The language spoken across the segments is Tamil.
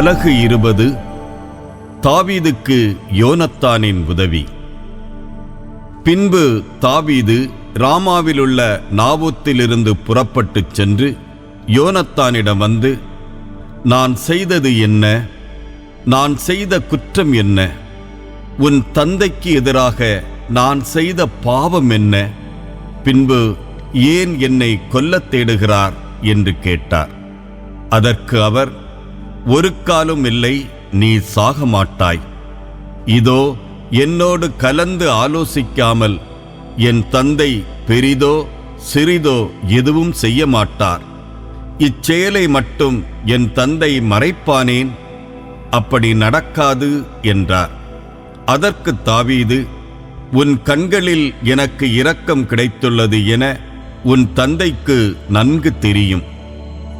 அலகு இருபது தாவீதுக்கு யோனத்தானின் உதவி. பின்பு தாவீது ராமாவிலுள்ள நாவூத்திலிருந்து புறப்பட்டுச் சென்று யோனத்தானிடம் வந்து நான் செய்தது என்ன? நான் செய்த குற்றம் என்ன? உன் தந்தைக்கு எதிராக நான் செய்த பாவம் என்ன? பின்பு ஏன் என்னை கொல்லத் தேடுகிறார்? என்று கேட்டார். அதற்கு அவர் ஒரு காலும் இல்லை நீ சாக மாட்டாய் இதோ என்னோடு கலந்து ஆலோசிக்காமல் என் தந்தை பெரிதோ சிறிதோ எதுவும் செய்ய மாட்டார் இச்செயலை மட்டும் என் தந்தை மறைப்பானேன்? அப்படி நடக்காது என்றார். அதற்கு தாவீது உன் கண்களில் எனக்கு இரக்கம் கிடைத்துள்ளது என உன் தந்தைக்கு நன்கு தெரியும்.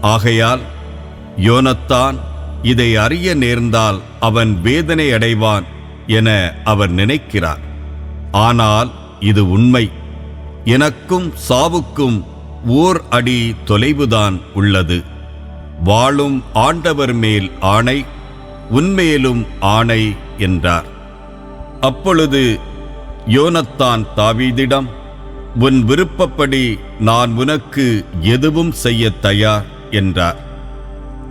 ஆகையால் யோனத்தான் இதை அறிய நேர்ந்தால் அவன் வேதனை அடைவான் என அவர் நினைக்கிறார். ஆனால் இது உண்மை. எனக்கும் சாவுக்கும் ஓர் அடி தொலைவுதான் உள்ளது. வாழும் ஆண்டவர் மேல் ஆணை உன்மேலும் ஆணை என்றார். அப்பொழுது யோனத்தான் தாவீதிடம் உன் விருப்பப்படி நான் உனக்கு எதுவும் செய்ய தயார் என்றார்.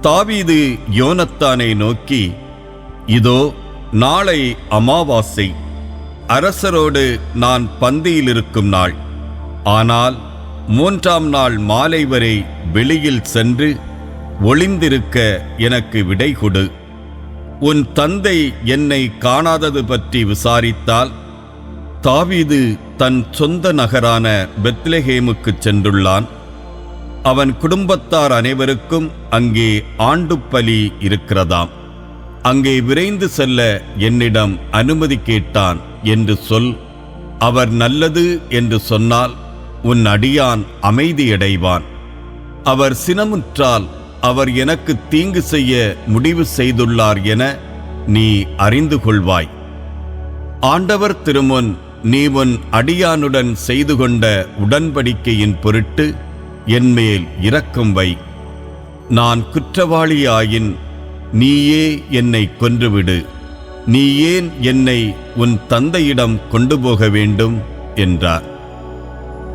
தாவீது யோனத்தானை நோக்கி இதோ நாளை அமாவாசை. அரசரோடு நான் பந்தியில் இருக்கும் நாள். ஆனால் மூன்றாம் நாள் மாலை வரை வெளியில் சென்று ஒளிந்திருக்க எனக்கு விடை கொடு. உன் தந்தை என்னை காணாதது பற்றி விசாரித்தால் தாவீது தன் சொந்த நகரான பெத்லெஹேமுக்குச் சென்றுள்ளான். அவன் குடும்பத்தார் அனைவருக்கும் அங்கே ஆண்டுப்பலி இருக்கிறதாம். அங்கே விரைந்து செல்ல என்னிடம் அனுமதி கேட்டான் என்று சொல். அவர் நல்லது என்று சொன்னால் உன் அடியான் அமைதியடைவான். அவர் சினமுற்றால் அவர் எனக்கு தீங்கு செய்ய முடிவு செய்துள்ளார் என நீ அறிந்து கொள்வாய். ஆண்டவர் திருமுன் நீ உன் அடியானுடன் செய்து கொண்ட உடன்படிக்கையின் பொருட்டு என்மேல் இரக்கம் வை. நான் குற்றவாளியாயின் நீயே என்னை கொன்றுவிடு. நீ ஏன் என்னை உன் தந்தையிடம் கொண்டு போக வேண்டும்? என்றார்.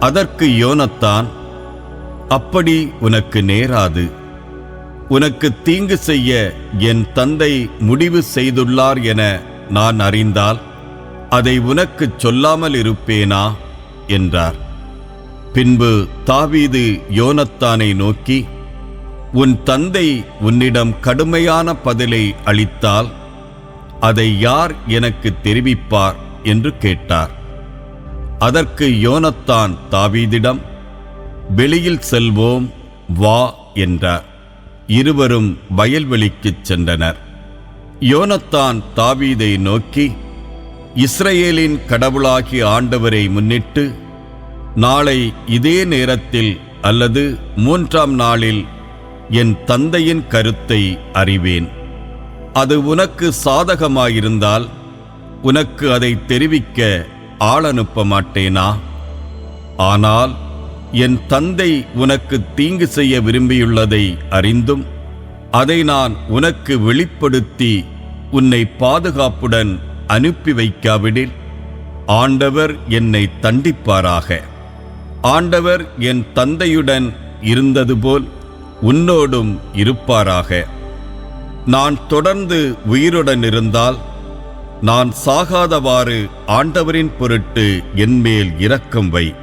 அதற்கு யோனத்தான் அப்படி உனக்கு நேராது. உனக்கு தீங்கு செய்ய என் தந்தை முடிவு செய்துள்ளார் என நான் அறிந்தால் அதை உனக்குச் சொல்லாமல் இருப்பேனா? என்றார். பின்பு தாவீது யோனத்தானை நோக்கி உன் தந்தை உன்னிடம் கடுமையான பதிலை அளித்தால் அதை யார் எனக்கு தெரிவிப்பார்? என்று கேட்டார். அதற்கு யோனத்தான் தாவீதிடம் வெளியில் செல்வோம் வா என்றார். இருவரும் வயல்வெளிக்குச் சென்றனர். யோனத்தான் தாவீதை நோக்கி இஸ்ரேலின் கடவுளாகிய ஆண்டவரை முன்னிட்டு நாளை இதே நேரத்தில் அல்லது மூன்றாம் நாளில் என் தந்தையின் கருத்தை அறிவேன். அது உனக்கு சாதகமாயிருந்தால் உனக்கு அதை தெரிவிக்க ஆள் அனுப்ப மாட்டேனா? ஆனால் என் தந்தை உனக்கு தீங்கு செய்ய விரும்பியுள்ளதை அறிந்தும் அதை நான் உனக்கு வெளிப்படுத்தி உன்னை பாதுகாப்புடன் அனுப்பி வைக்காவிடில் ஆண்டவர் என்னை தண்டிப்பாராக. ஆண்டவர் என் தந்தையுடன் இருந்தது போல் உன்னோடும் இருப்பாராக. நான் தொடர்ந்து உயிருடன் இருந்தால் நான் சாகாதவாறு ஆண்டவரின் பொருட்டு என்மேல் இரக்கம் வை.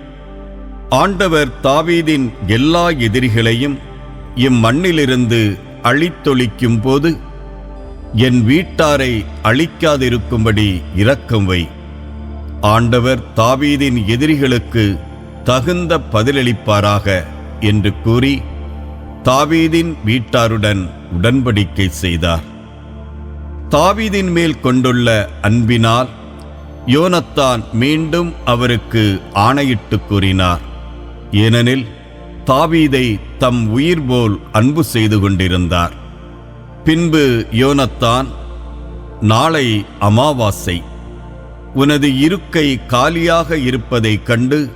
ஆண்டவர் தாவீதின் எல்லா எதிரிகளையும் இம்மண்ணிலிருந்து அழித்தொழிக்கும் போது என் வீட்டாரை அழிக்காதிருக்கும்படி இரக்கம் வை. ஆண்டவர் தாவீதின் எதிரிகளுக்கு தகுந்த பதிலளிப்பாராக என்று கூறி தாவீதின் வீட்டாருடன் உடன்படிக்கை செய்தார். தாவீதின் மேல் கொண்டுள்ள அன்பினால் யோனத்தான் மீண்டும் அவருக்கு ஆணையிட்டு கூறினார். ஏனெனில் தாவீதை தம் உயிர் போல் அன்பு செய்து கொண்டிருந்தார். பின்பு யோனத்தான் நாளை அமாவாசை. உனது இருக்கை காலியாக இருப்பதைக் கண்டு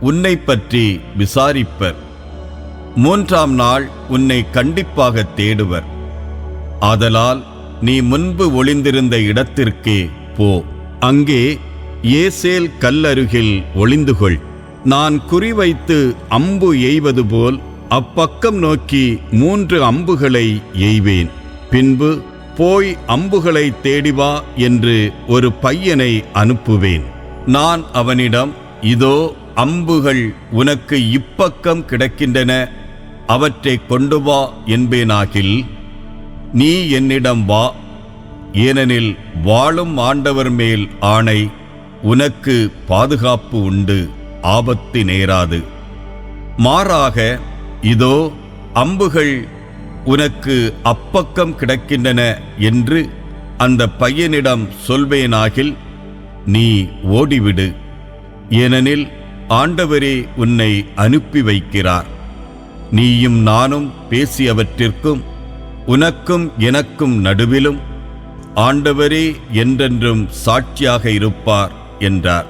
உன்னை பற்றி விசாரிப்பர். மூன்றாம் நாள் உன்னை கண்டிப்பாக தேடுவர். ஆதலால் நீ முன்பு ஒளிந்திருந்த இடத்திற்கே போ. அங்கே ஏசேல் கல்லருகில் ஒளிந்துகொள். நான் குறிவைத்து அம்பு எய்வது போல் அப்பக்கம் நோக்கி மூன்று அம்புகளை எய்வேன். பின்பு போய் அம்புகளை தேடி வா என்று ஒரு பையனை அனுப்புவேன். நான் அவனிடம் இதோ அம்புகள் உனக்கு இப்பக்கம் கிடக்கின்றன அவற்றை கொண்டு வா என்பேனாகில் நீ என்னிடம் வா ஏனெனில் வாழும் ஆண்டவர் மேல் ஆணை உனக்கு பாதுகாப்பு உண்டு ஆபத்து நேராது. மாறாக இதோ அம்புகள் உனக்கு அப்பக்கம் கிடக்கின்றன என்று அந்த பையனிடம் சொல்வேனாகில் நீ ஓடிவிடு. ஏனெனில் ஆண்டவரே உன்னை அனுப்பி வைக்கிறார். நீயும் நானும் பேசியவற்றிற்கும் உனக்கும் எனக்கும் நடுவிலும் ஆண்டவரே என்றென்றும் சாட்சியாக இருப்பார் என்றார்.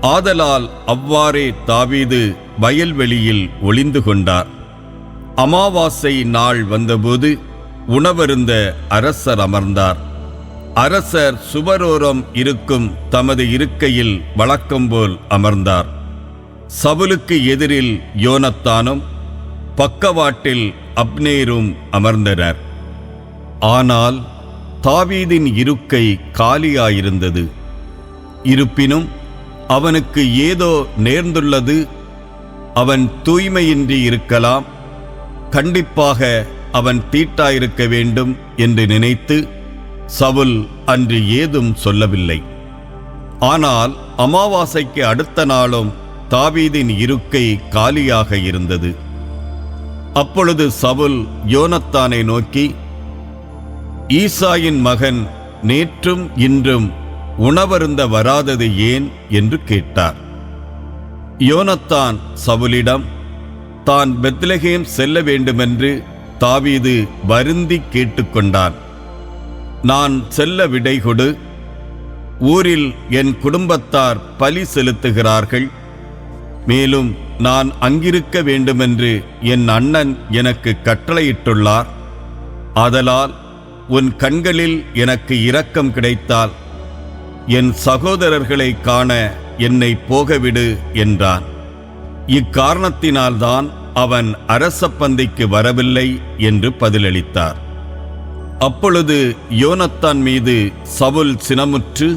ஆதலால் அவ்வாறே தாவீது வயல்வெளியில் ஒளிந்து கொண்டார். அமாவாசை நாள் வந்தபோது உணவருந்த அரசர் அமர்ந்தார். அரசர் சுவரோரம் இருக்கும் தமது இருக்கையில் வழக்கம்போல் அமர்ந்தார். சவுலுக்கு எதிரில் யோனத்தானும் பக்கவாட்டில் அப்னேரும் அமர்ந்தனர். ஆனால் தாவீதின் இருக்கை காலியாயிருந்தது. இருப்பினும் அவனுக்கு ஏதோ நேர்ந்துள்ளது அவன் தூய்மையின்றி இருக்கலாம் கண்டிப்பாக அவன் தீட்டாயிருக்க வேண்டும் என்று நினைத்து சவுல் அன்று ஏதும் சொல்லவில்லை. ஆனால் அமாவாசைக்கு அடுத்த நாளும் தாவீதின் இருக்கை காலியாக இருந்தது. அப்பொழுது சவுல் யோனத்தானை நோக்கி ஈசாயின் மகன் நேற்றும் இன்றும் உணவருந்த வராதது ஏன்? என்று கேட்டார். யோனத்தான் சவுலிடம் தான் பெத்லகேம் செல்ல வேண்டுமென்று தாவீது வருந்தி கேட்டுக்கொண்டான் நான் செல்ல விடை கொடு. ஊரில் என் குடும்பத்தார் பலி செலுத்துகிறார்கள். மேலும் நான் அங்கிருக்க வேண்டுமென்று என் அண்ணன் எனக்கு கட்டளையிட்டுள்ளார். ஆதலால் உன் கண்களில் எனக்கு இரக்கம் கிடைத்தால் என் சகோதரர்களை காண என்னை போகவிடு என்றான். இக்காரணத்தினால்தான் அவன் அரச பந்திக்கு வரவில்லை என்று பதிலளித்தார். அப்பொழுது யோனத்தான் மீது சவுல் சினமுற்று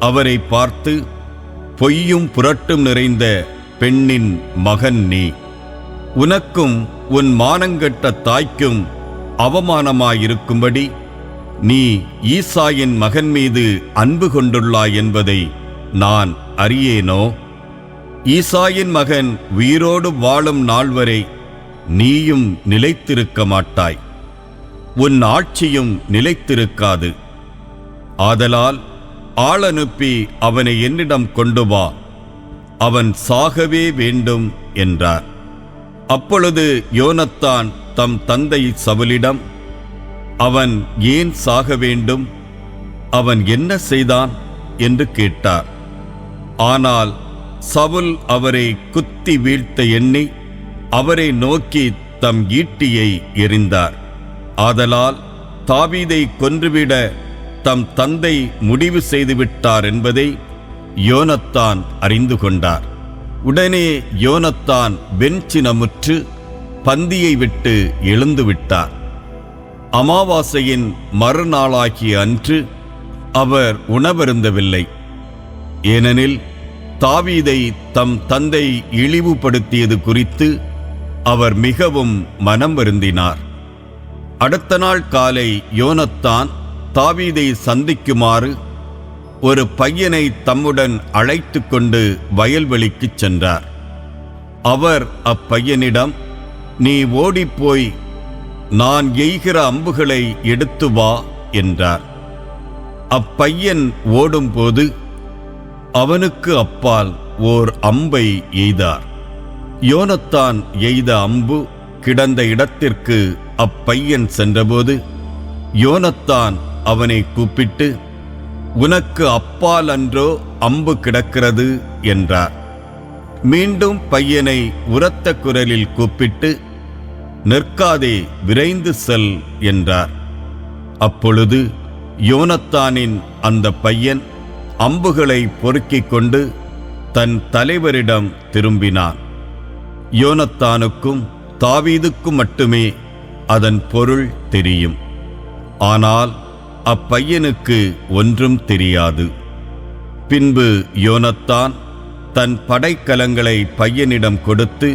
அவரை பார்த்து பொய்யும் புரட்டும் நிறைந்த பெண்ணின் மகன் நீ. உனக்கும் உன் மானங்கெட்ட தாய்க்கும் அவமானமாயிருக்கும்படி நீ ஈசாயின் மகன் மீது அன்பு கொண்டுள்ளாய் என்பதை நான் அறியேனோ? ஈசாயின் மகன் உயிரோடு வாழும் நாள் வரை நீயும் நிலைத்திருக்க மாட்டாய். உன் ஆட்சியும் நிலைத்திருக்காது. ஆதலால் ஆள் அனுப்பி அவனை என்னிடம் கொண்டு வா. அவன் சாகவே வேண்டும் என்றார். அப்பொழுது யோனத்தான் தம் தந்தை சவுலிடம் அவன் ஏன் சாக வேண்டும்? அவன் என்ன செய்தான்? என்று கேட்டார். ஆனால் சவுல் அவரை குத்தி வீழ்த்த எண்ணி அவரை நோக்கி தம் ஈட்டியை எறிந்தார். ஆதலால் தாவீதை கொன்றுவிட தம் தந்தை முடிவு செய்துவிட்டார் என்பதை யோனத்தான் அறிந்து கொண்டார். உடனே யோனத்தான் வெஞ்சினமுற்று பந்தியை விட்டு எழுந்து விட்டார். அமாவாசையின் மறுநாளாகிய அன்று அவர் உணவருந்தவில்லை. ஏனெனில் தாவீதை தம் தந்தை இழிவுபடுத்தியது குறித்து அவர் மிகவும் மனம் வருந்தினார். அடுத்த நாள் காலை யோனத்தான் தாவீதை சந்திக்குமாறு ஒரு பையனை தம்முடன் அழைத்து கொண்டு வயல்வெளிக்குச் சென்றார். அவர் அப்பையனிடம் நீ ஓடிப்போய் நான் எய்கிற அம்புகளை எடுத்து வா என்றார். அப்பையன் ஓடும்போது அவனுக்கு அப்பால் ஓர் அம்பை எய்தார். யோனத்தான் எய்த அம்பு கிடந்த இடத்திற்கு அப்பையன் சென்றபோது யோனத்தான் அவனை கூப்பிட்டு உனக்கு அப்பால் அன்றோ அம்பு கிடக்கிறது என்றார். மீண்டும் பையனை உரத்த குரலில் கூப்பிட்டு நிற்காதே விரைந்து செல் என்றார். அப்பொழுது யோனத்தானின் அந்த பையன் அம்புகளை பொறுக்கிக் கொண்டு தன் தலைவரிடம் திரும்பினான். யோனத்தானுக்கும் தாவீதுக்கும் மட்டுமே அதன் பொருள் தெரியும். ஆனால் அப்பையனுக்கு ஒன்றும் தெரியாது. பின்பு யோனத்தான் தன் படைக்கலங்களை பையனிடம் கொடுத்து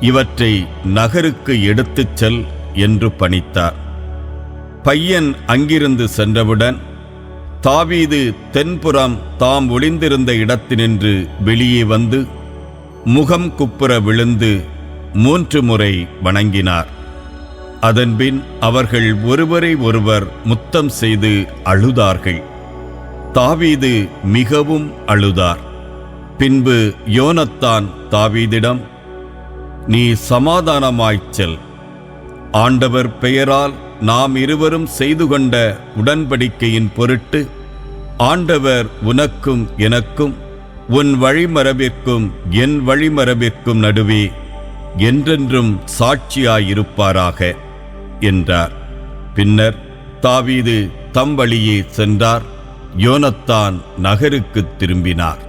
இவற்றை நகருக்கு எடுத்துச் செல் என்று பணித்தார். பையன் அங்கிருந்து சென்றவுடன் தாவீது தென்புறம் தாம் ஒளிந்திருந்த இடத்தினின்று வெளியே வந்து முகம் குப்புற விழுந்து மூன்று முறை வணங்கினார். அதன்பின் அவர்கள் ஒருவரை ஒருவர் முத்தம் செய்து அழுதார்கள். தாவீது மிகவும் அழுதார். பின்பு யோனத்தான் தாவீதிடம் நீ சமாதானமாய்ச் செல். ஆண்டவர் பெயரால் நாம் இருவரும் செய்து கொண்ட உடன்படிக்கையின் பொருட்டு ஆண்டவர் உனக்கும் எனக்கும் உன் வழிமரபிற்கும் என் வழிமரபிற்கும் நடுவே என்றென்றும் சாட்சியாயிருப்பாராக. என்றார். பின்னர் தாவீது தம் வழியே சென்றார். யோனத்தான் நகருக்குத் திரும்பினார்.